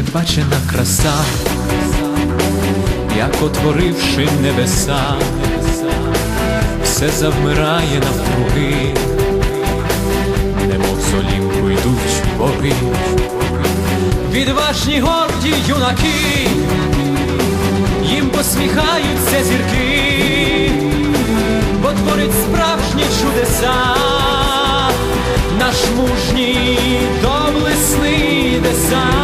передбачена краса, як отворивши небеса, все завмирає навкруги, немов з йдуть боги, відважні горді юнаки, їм посміхаються зірки, бо творить справжні чудеса, наш мужній доблесний десант,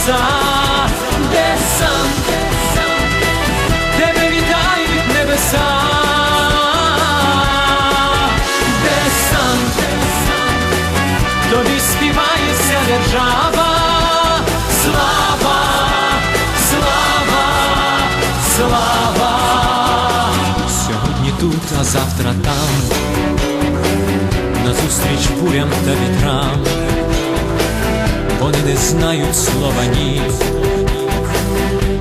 і краса, десант, тебе вітають небеса, десант, тобі співає вся держава, слава, слава, слава. Сьогодні тут, а завтра там, назустріч бурям та вітрам, вони не знають слова ні,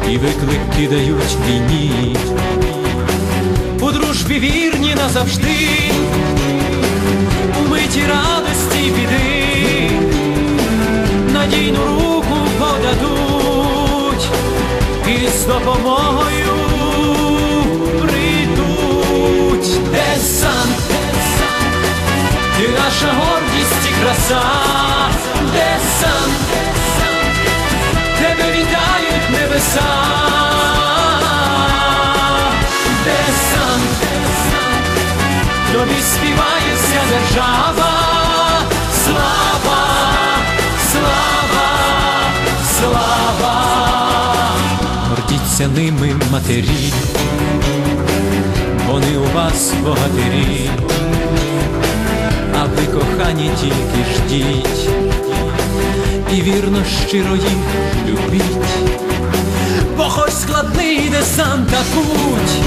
і виклик кидають війні, у дружбі вірні назавжди, у миті радості біди, надійну руку подадуть. І з допомогою прийдуть. Десант, ти наша гордість і краса, гордіться ними матері, вони у вас богатирі, а ви кохані тільки ждіть, і вірно щиро їх любіть, бо хоч складний десант та путь,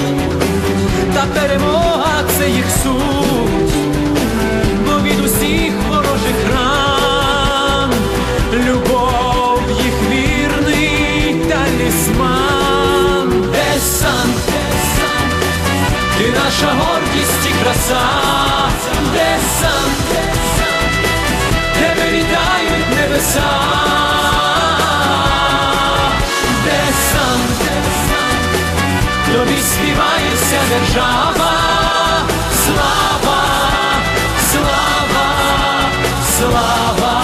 та перемога це їх суть, держава, слава, слава, слава,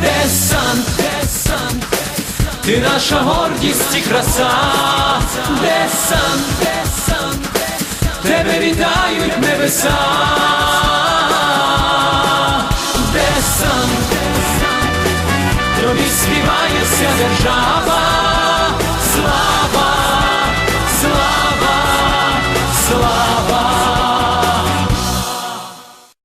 десант, десант, ти наша гордість і краса, десант, десант, тебе вітають небеса, десант, тобі співає держава,